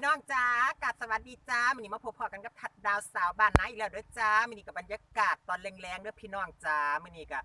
พี่น้องจ้ากัดสวัสดีจ้ามันนี้มาพบพอกันกับทัดดาวสาวบ้านนาอีกแล้วเด้อจ้ามันนี้กับบรรยากาศตอนแรงๆเด้อพี่น้องจ้ามันนี้กับ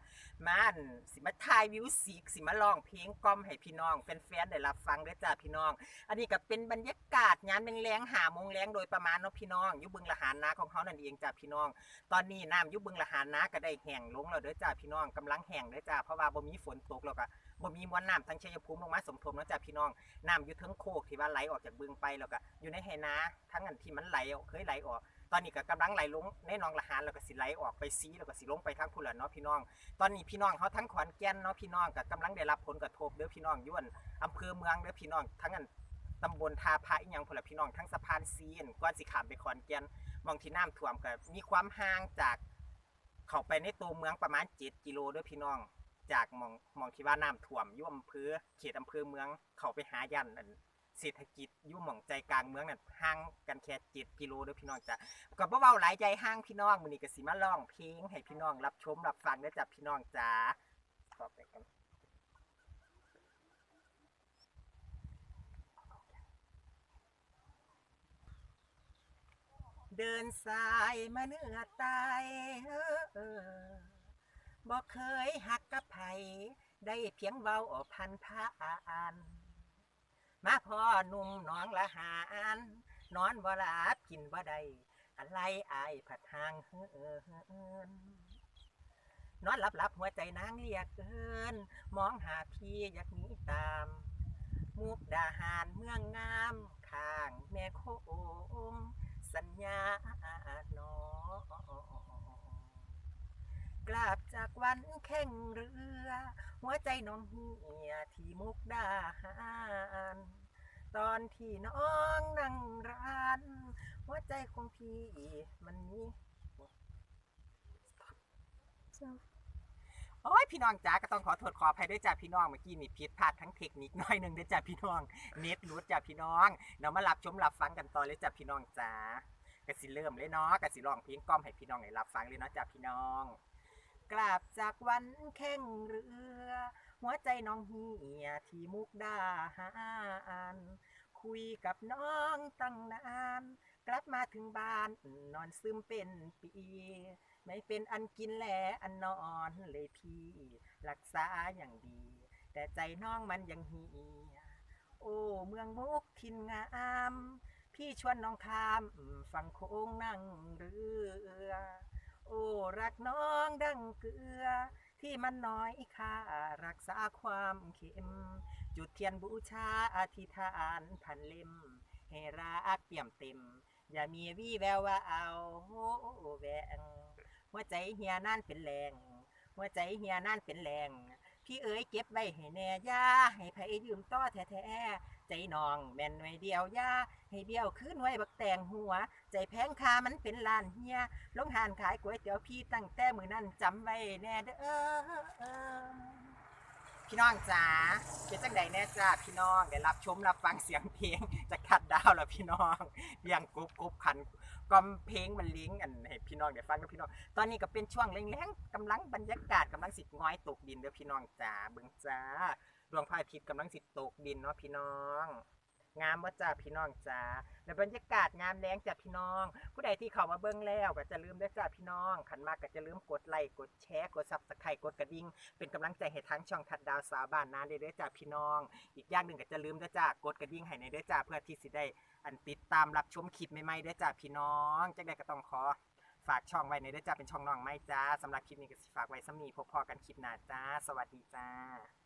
มันสิมาถ่ายวิวสีสิมาร้องเพลงกล่อมให้พี่น้องแฟนๆได้รับฟังเด้อจ้าพี่น้อง อันนี้ก็เป็นบรรยากาศงานแรงๆหาโมงแรงโดยประมาณเนาะพี่น้องอยุบึงละหารนาของเขานั่นเองจ้าพี่น้อง ตอนนี้น้ำอยุบึงละหารนาก็ได้แห้งลงแล้วเด้อจ้าพี่น้องกำลังแห้งเด้อจ้าเพราะว่าบ่มีฝนตกแล้วก็บ่มีมวลน้ำทั้งชัยภูมิลงมาสมทบเนาะจ้าพี่น้องน้ำอยู่ทั้งโคกที่ว่าไหลออกจากบึงไปแล้วก็อยู่ในไหนาทั้งอันที่มันไหลออกเคยไหลออก ตอนนี้ก็กำลังไหลลงในหนองละหารแล้วก็สิไหลออกไปซีแล้วก็สิลงไปทางพุ่นละเนาะพี่น้อง ตอนนี้พี่น้องเขาทั้งขอนแก่นเนาะพี่น้องก็กำลังได้รับผลกระทบเด้อพี่น้องอยวนอำเภอเมืองเด้อพี่น้องทั้งอันตำบลทาพระอีหยังพละพี่น้องทั้งสะพานซีนก่อนสิขามไปขอนแก่นมองที่น้ำท่วมก็มีความห่างจาก เข้าไปในตัวเมืองประมาณ 7 กิโลด้อพี่น้อง จากมองมองที่ว่าน้ำท่วมยุ่อำเภอเขตอำเภอเมืองเขาไปหายันอันเศรษฐกิจยุ่หมองใจกลางเมืองนั่นห่างกันแค่เจ็ดกิโลเด้อพี่น้องจ้ะก็บ่เว้าหลายใจห่างพี่น้องมื้อนี้ก็สิมาร้องเพลงให้พี่น้องรับชมรับฟังเด้จ้ะพี่น้องจ้าขอไปกันเดินสายมาเนื้อตายเบ่เคยหักกับไผได้เพียงเว้าอพันพานมาพ่อหนุ่มน้องละหานนอนบ่หลับกินบ่ได้อะไรอายผัดหางเฮินนอนหลับหลับหัวใจนางเรียกเอินมองหาพี่อยากหนีตาม มุกดาหารเมืองงามข้างแม่โคงสัญญาหนอกลับากวันแข่งเรือ หัวใจน้องเหียที่มุกดาหารตอนที่น้องนั่งร้าน หัวใจของพี่มันมีโอ้ยพี่น้องจ๋าก็ต้องขอโทษขออภัยด้วยจ้าพี่น้องเมื่อกี้นี่ผิดพลาดทั้งเทคนิคน้อยหนึ่งด้วยจ้าพี่น้องเน็ตรูดจ้าพี่น้องเดี๋ยวมารับชมรับฟังกันต่อเลยจ้าพี่น้องจ๋ากสิเริ่มเลยเนาะกสิร้องเพลงกล่อมให้พี่น้องได้รับฟังเลยเนาะจ้าพี่น้อง กลับจากวันแข่งเรือ หัวใจน้องเหียที่มุกดาหารคุยกับน้องตั้งนาน กลับมาถึงบ้านนอนซึมเป็นปี ไม่เป็นอันกินแลอันนอนเลยพี่ รักษาอย่างดี แต่ใจน้องมันยังเหียโอ้ เมืองมุกทินงาม พี่ชวนน้องข้ามฝั่งโค้งนั่งเรือ โอ้รักน้องดังเกลือ ที่มันน้อยค่ารักษาความเค็ม จุดเทียนบูชาอธิษฐานพันเล่มให้รักเปี่ยมเต็ม อย่ามีวี่แววว่าเอาแวงหัวใจเฮียนั่นเป็นแรงหัวใจเฮียนั่นเป็นแรง พี่เอ๋ยเก็บไว้ให้แน่ย่าให้ไผยืมต่อแท้ๆใจนองแม่นไว้เดียวย่าให้เบี้ยวขึ้นไว้บักแตงหัว ใจแพงคามันเป็นลานเฮียลงหานขายก๋วยเตี๋ยวพี่ตั้งแต่มือนั่นจำไว้แน่เด้อ พี่น้องจ๋าเป็นจังใดแน่จ้าพี่น้องได้รับชมรับฟังเสียงเพลงจากขัดดาวแล้วพี่น้องเรียงกรุบกรุบขันกอมเพลงมันลิงก์อันให้พี่น้องได้ฟังกับพี่น้อง ตอนนี้ก็เป็นช่วงแรงๆกำลังบรรยากาศกำลังสิง้อยตกดินเด้อพี่น้องจ๋าเบิ่งจ้าดวงพระอาทิตย์กำลังสิตกดินเนาะพี่น้อง งามว่าจ้าพี่น้องจ้าและบรรยากาศงามแรงจ้าพี่น้อง ผู้ใดที่เข้ามาเบิ่งแล้วก็จะลืมได้จ้าพี่น้องขันมากก็จะลืมกดไลค์กดแชร์กดซับสไครต์กดกระดิ่งเป็นกำลังใจให้ทั้งช่องทัดดาวสาวบ้านนานได้ด้วยจ้าพี่น้อง อีกอย่างหนึ่งก็จะลืมได้จ้ากดกระดิ่งให้ในด้วยจ้าเพื่อที่สิได้อันติดตามรับชมคลิปใหม่ๆด้วยจ้าพี่น้องจังใดก็ต้องขอฝากช่องไว้ในด้วยจ้าเป็นช่องน้องไม่จ้าสำหรับคลิปนี้ก็ฝากไว้สำนีพบพอกันคลิปหน้าจ้า สวัสดีจ้า